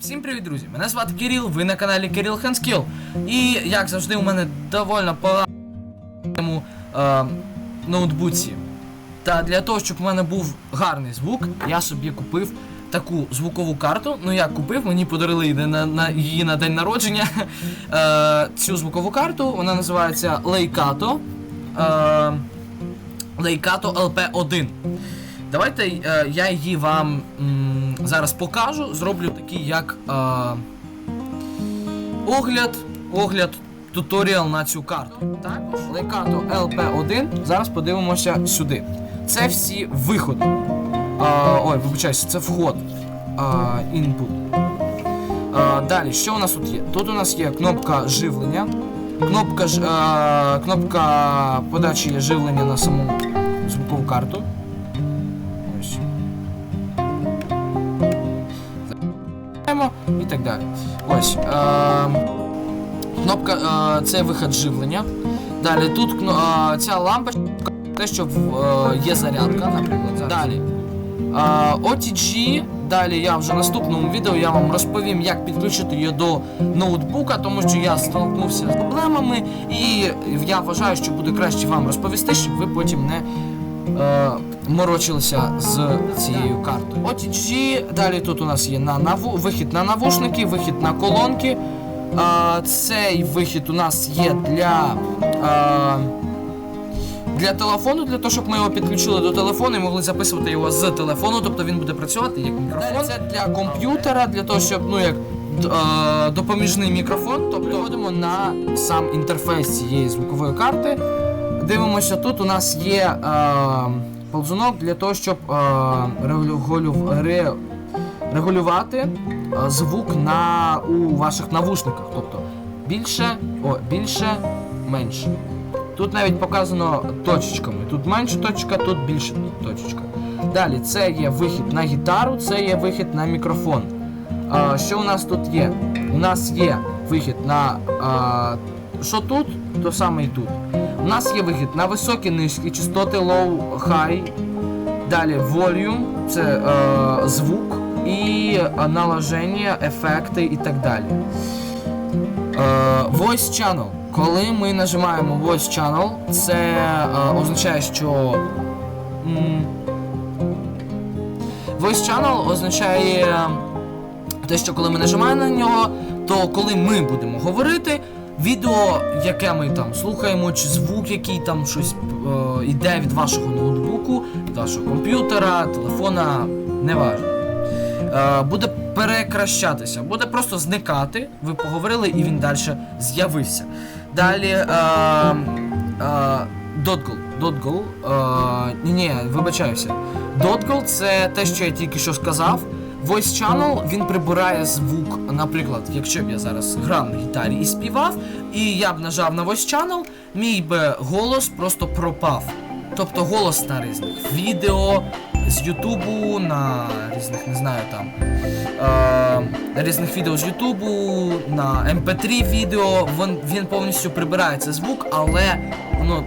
Всім привіт, друзі! Мене звати Кирил, ви на каналі Кирил Ханскіл. І як завжди, у мене доволі поганому е, ноутбуці. Та для того, щоб у мене був гарний звук, я собі купив таку звукову карту. Ну як купив, мені подарили на, на, її на день народження. Е, цю звукову карту, вона називається Leicato. Е, Leicato LP1. Давайте е, я її вам м, зараз покажу. Зроблю такий як е, огляд, огляд, туторіал на цю карту. Також Leicato LP1. Зараз подивимося сюди. Це всі виходи. Е, ой, вибачаюся, це вход. Е, input. Е, далі, що у нас тут є? Тут у нас є кнопка живлення. Кнопка, ж- е, кнопка подачі живлення на саму звукову карту. І так далі. Ось. Е, кнопка е, це вихід живлення. Далі тут кно- е, ця лампочка, те, що е, є зарядка, наприклад. Далі. Е, OTG. Далі я вже в наступному відео я вам розповім, як підключити її до ноутбука, тому що я столкнувся з проблемами, і я вважаю, що буде краще вам розповісти, щоб ви потім не е, морочилися з цією картою. OTG, далі тут у нас є на наву, вихід на навушники, вихід на колонки. Е, цей вихід у нас є для. Е, для телефону, для того, щоб ми його підключили до телефону і могли записувати його з телефону, тобто він буде працювати як мікрофон. Це для комп'ютера, для того, щоб ну як е, допоміжний мікрофон. Тобто переходимо на сам інтерфейс цієї звукової карти. Дивимося, тут у нас є е, ползунок для того, щоб е, регулю- ре- регулювати е, звук на у ваших навушниках. Тобто більше, о, більше, менше. Тут навіть показано точечками. Тут менша точка, тут більша точечка. Далі це є вихід на гітару, це є вихід на мікрофон. А, що у нас тут є? У нас є вихід на. А, що тут, то саме і тут. У нас є вихід на високі низькі частоти low, high. Далі volume, це е, звук і е, наложення, ефекти і так далі. Е, Voice Channel. Коли ми нажимаємо Voice Channel, це е, означає, що. Voice Channel означає те, що коли ми нажимаємо на нього, то коли ми будемо говорити, відео, яке ми там слухаємо, чи звук, який там щось е, іде від вашого ноутбуку, вашого комп'ютера, телефона, неважно. Е, буде перекращатися, буде просто зникати. Ви поговорили і він далі з'явився. Далі. Е, е, Dotgle. Dotgle. Е, ні, ні, вибачаюся. Dotgle це те, що я тільки що сказав. Voice Channel він прибирає звук. Наприклад, якщо б я зараз грав на гітарі і співав, і я б нажав на Voice Channel, мій би голос просто пропав. Тобто голос на різних відео з Ютубу, на різних, не знаю там, е, різних відео з Ютубу, на MP3 відео, він, він повністю прибирає цей звук, але воно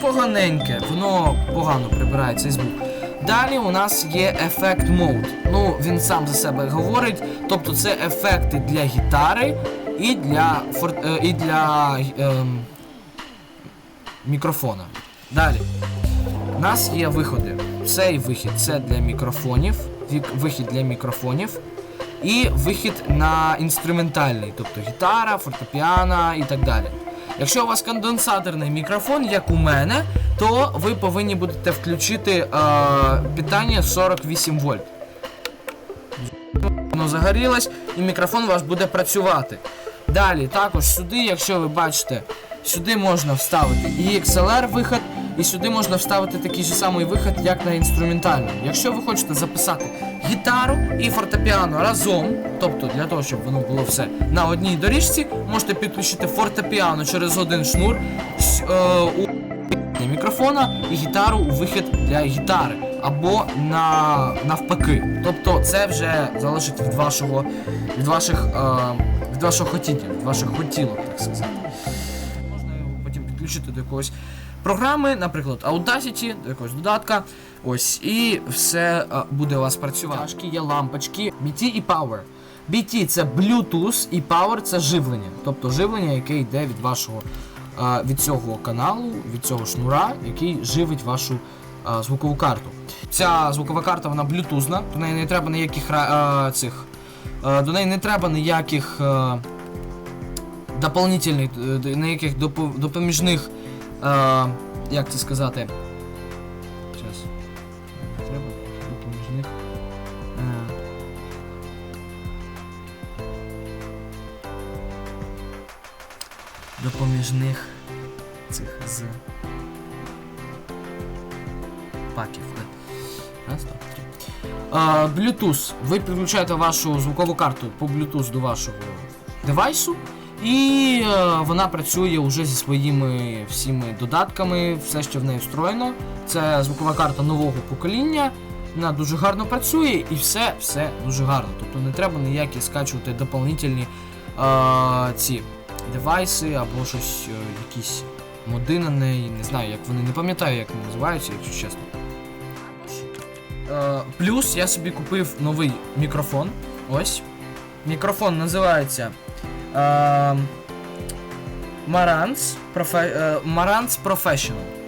поганеньке, воно погано прибирає цей звук. Далі у нас є ефект мод. Ну, він сам за себе говорить. Тобто це ефекти для гітари і для фор... е, і для ем, мікрофона. Далі. У нас є виходи. Цей вихід це для мікрофонів, вихід для мікрофонів. І вихід на інструментальний, тобто гітара, фортепіано і так далі. Якщо у вас конденсаторний мікрофон, як у мене, то ви повинні будете включити е, питання 48 вольт. Воно загорілось і мікрофон ваш буде працювати. Далі, також сюди, якщо ви бачите, сюди можна вставити і XLR вихід, і сюди можна вставити такий же самий вихід, як на інструментальному. Якщо ви хочете записати гітару і фортепіано разом, тобто для того, щоб воно було все на одній доріжці, можете підключити фортепіано через один шнур е, у мікрофона і гітару у вихід для гітари або на навпаки. Тобто це вже залежить від вашого від ваших е, від вашого хотіння, від ваших хотілок, так сказати. Можна потім підключити до якогось програми, наприклад, Audacity, до якогось додатка. Ось, і все е, буде у вас працювати. Тяжкі є лампочки BT і Power. BT це Bluetooth і Power це живлення. Тобто живлення, яке йде від вашого е, від цього каналу, від цього шнура, який живить вашу е, звукову карту. Ця звукова карта вона блютузна, до неї не треба ніяких е, цих. е, До неї не треба ніяких е, дополнительних, ніяких допоміжних. е, Як це сказати? Зараз. Допоміжних цих з паків. Да. Раз, два, три. Bluetooth. Ви підключаєте вашу звукову карту по Bluetooth до вашого девайсу, і е, вона працює вже зі своїми всіми додатками, все, що в неї встроєно. Це звукова карта нового покоління. Вона дуже гарно працює і все, все дуже гарно. Тобто не треба ніякі скачувати дополнительні е, ці девайси або щось, е, якісь моди на неї. Не знаю, як вони не пам'ятаю, як вони називаються, якщо чесно. Е, плюс я собі купив новий мікрофон. Ось. Мікрофон називається е, Marantz, е, Marantz Professional.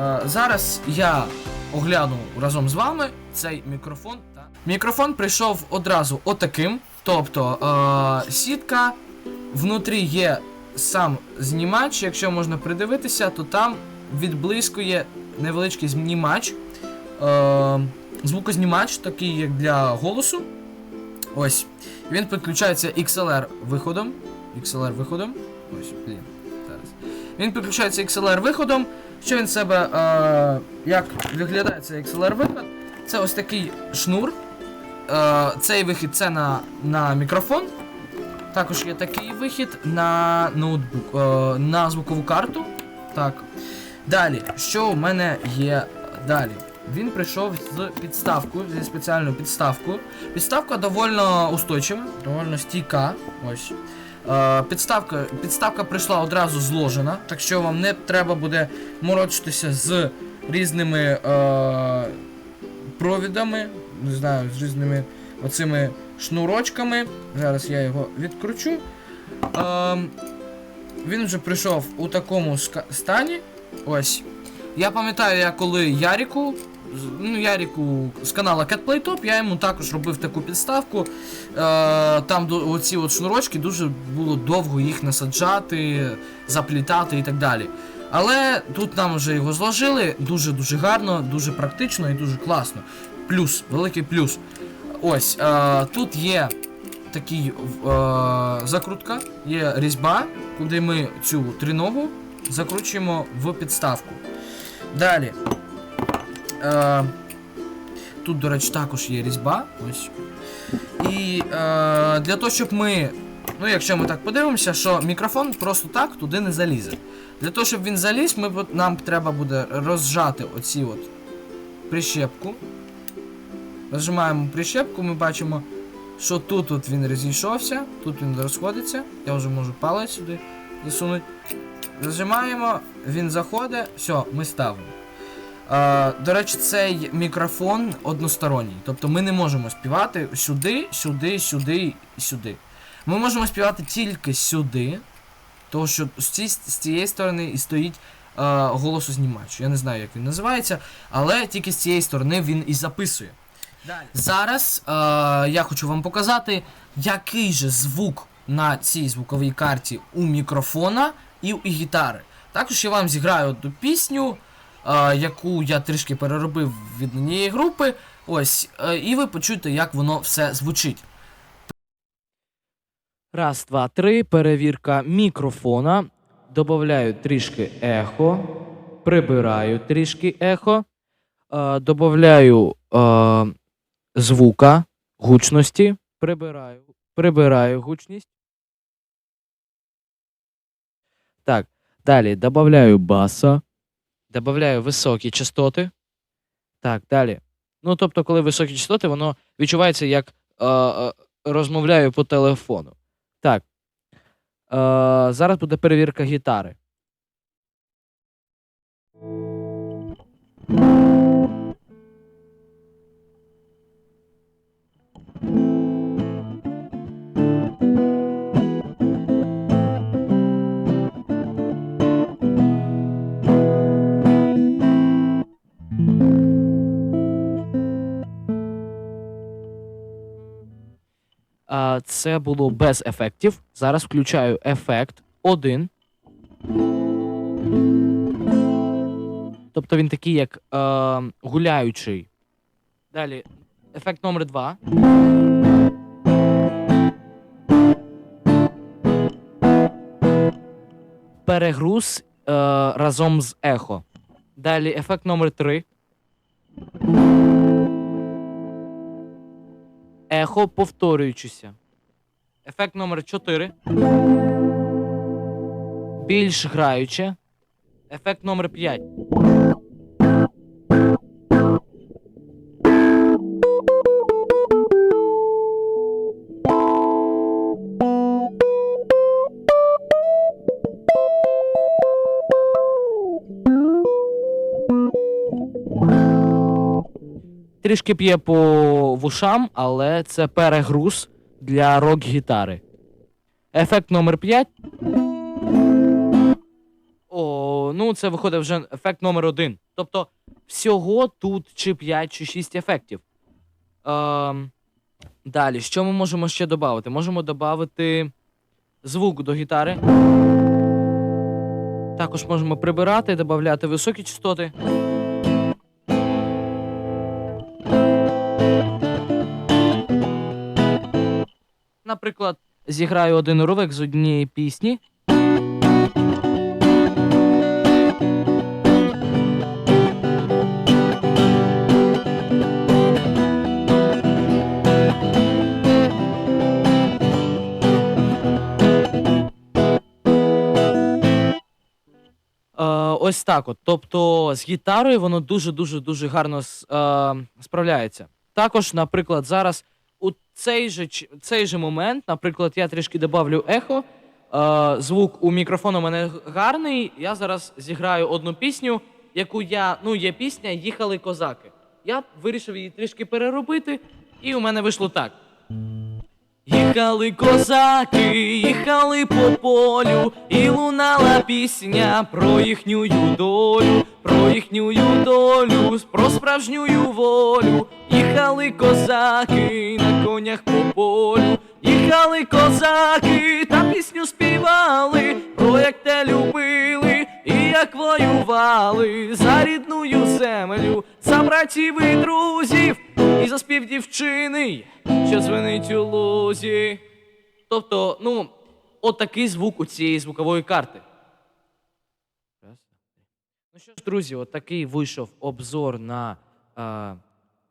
Е, зараз я огляну разом з вами цей мікрофон. Мікрофон прийшов одразу отаким. Тобто е, сітка, внутрі є сам знімач. Якщо можна придивитися, то там відблискує невеличкий знімач. Е, звукознімач, такий як для голосу. Ось. Він підключається XLR виходом. XLR виходом. Ось, блін, зараз. Він підключається XLR виходом. Що він себе. Е, як виглядає цей XLR виход? Це ось такий шнур. Е, цей вихід це на, на мікрофон. Також є такий вихід на ноутбук, е, на звукову карту. Так. Далі, що у мене є далі? Він прийшов з підставкою, зі спеціальною підставкою. Підставка доволі устойчива, доволі стійка. Ось. Е, підставка, підставка прийшла одразу зложена, так що вам не треба буде морочитися з різними е, провідами, не знаю, з різними оцими шнурочками. Зараз я його відкручу. Е, він вже прийшов у такому стані. Ось. Я пам'ятаю, я коли Яріку, ну Яріку з канала Catplay Top, я йому також робив таку підставку. Е, там оці от шнурочки дуже було довго їх насаджати, заплітати і так далі. Але тут нам вже його зложили дуже-дуже гарно, дуже практично і дуже класно. Плюс, великий плюс. Ось, е, тут є такий е, закрутка, є різьба, куди ми цю триногу закручуємо в підставку. Далі. Е, тут, до речі, також є різьба. Ось. І е, для того, щоб ми. Ну, якщо ми так подивимося, що мікрофон просто так туди не залізе. Для того, щоб він заліз, ми, нам треба буде розжати оці от прищепку. Розжимаємо прищепку, ми бачимо, що тут от він розійшовся, тут він розходиться. Я вже можу палець сюди засунути. Зажимаємо, він заходить, все, ми ставимо. Е, до речі, цей мікрофон односторонній. Тобто ми не можемо співати сюди, сюди, сюди і сюди. Ми можемо співати тільки сюди, тому що з, ці, з цієї сторони і стоїть е, голосознімач. Я не знаю, як він називається, але тільки з цієї сторони він і записує. Зараз е, я хочу вам показати, який же звук на цій звуковій карті у мікрофона і у гітари. Також я вам зіграю одну пісню, е, яку я трішки переробив від однієї групи. Ось, е, і ви почуєте, як воно все звучить. Раз, два, три. Перевірка мікрофона. Добавляю трішки ехо. Прибираю трішки ехо. Е, добавляю е, звука, гучності. Прибираю, прибираю гучність. Так, далі добавляю баса. Добавляю високі частоти. Так, далі. Ну, тобто, коли високі частоти, воно відчувається як е, е, розмовляю по телефону. Так. Е, зараз буде перевірка гітари. Це було без ефектів. Зараз включаю ефект 1. Тобто він такий, як е, гуляючий. Далі, ефект номер 2. Перегруз е, разом з ехо. Далі ефект номер 3. Ехо повторюючися. Ефект номер 4. Більш граюче. Ефект номер 5. Трішки п'є по вушам, але це перегруз для рок-гітари. Ефект номер 5. О, ну це виходить вже ефект номер 1. Тобто всього тут чи 5, чи 6 ефектів. Ем, далі, що ми можемо ще додати? Можемо додати звук до гітари. Також можемо прибирати, додати високі частоти. Наприклад, зіграю один уривок з однієї пісні. Е, ось так от. Тобто з гітарою воно дуже-дуже дуже гарно е, справляється. Також, наприклад, зараз у цей же, цей же момент, наприклад, я трішки додавлю ехо. Е, звук у мікрофону у мене гарний. Я зараз зіграю одну пісню, яку я. Ну, є пісня Їхали козаки. Я вирішив її трішки переробити, і у мене вийшло так. Їхали козаки, їхали по полю, і лунала пісня про їхню долю, про їхню долю, про справжню волю. Їхали козаки на конях по полю, їхали козаки, та пісню співали, про як те любили, і як воювали за рідную землю, за братів і друзів, і за спів дівчини, що дзвенить у лузі. Тобто, ну, от звук у цієї звукової карти. Ну що ж, друзі, от вийшов обзор на е,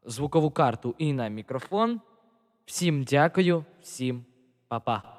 звукову карту і на мікрофон. Всім дякую, всім па-па.